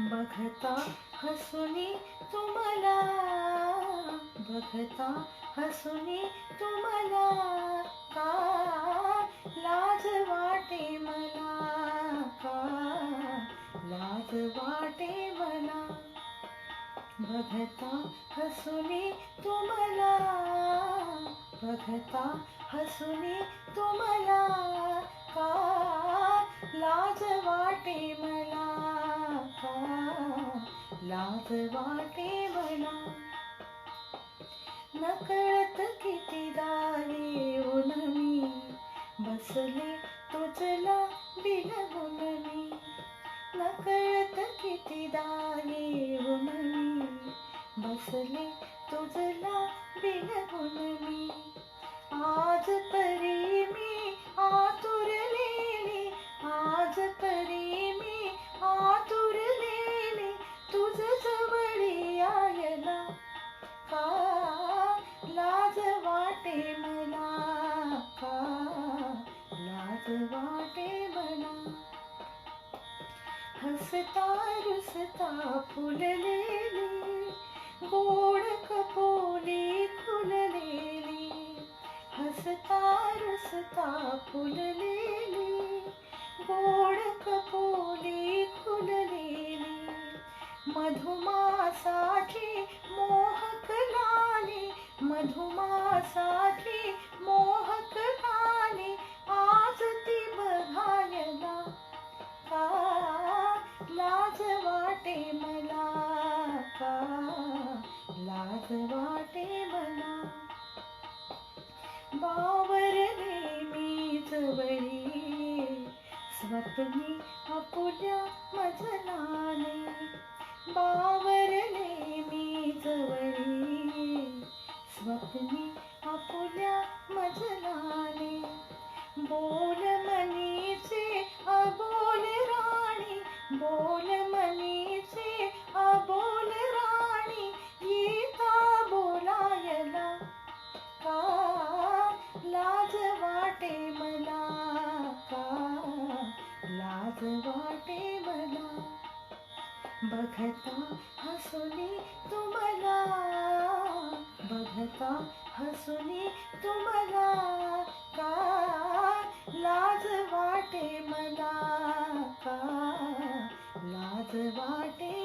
बघता हसुनी तुम्हाला बघता हसुनी तुम्हाला का लाज वाटे मला का लाज वाटे मला. बघता हसुनी तुम्हाला बघता हसुनी तुम्हाला का लाज लाज वाटे मला नकळत किती येऊन मी. बसले तुझला बिलगुन नकळत किती येऊन मी. बसले तुझला बिलगुन आज तरी मी आज रुसता रुसता फुललेली गोड कपोली खुललेली हसता रुसता फुललेली गोड कपोली खुललेली मधुमासाची मोहक लाली मधुमासा वाटे मला बावरले मी जवळी स्वप्नी आपुल्या मजनाने. बावरले मी जवळी स्वप्नी आपुल्या मजनाने. बोल मनीचे वाटे मला. बघता हसुनी तुम्हाला. बघता हसुनी तुम्हाला. का लाज वाटे मला? का लाज वाटे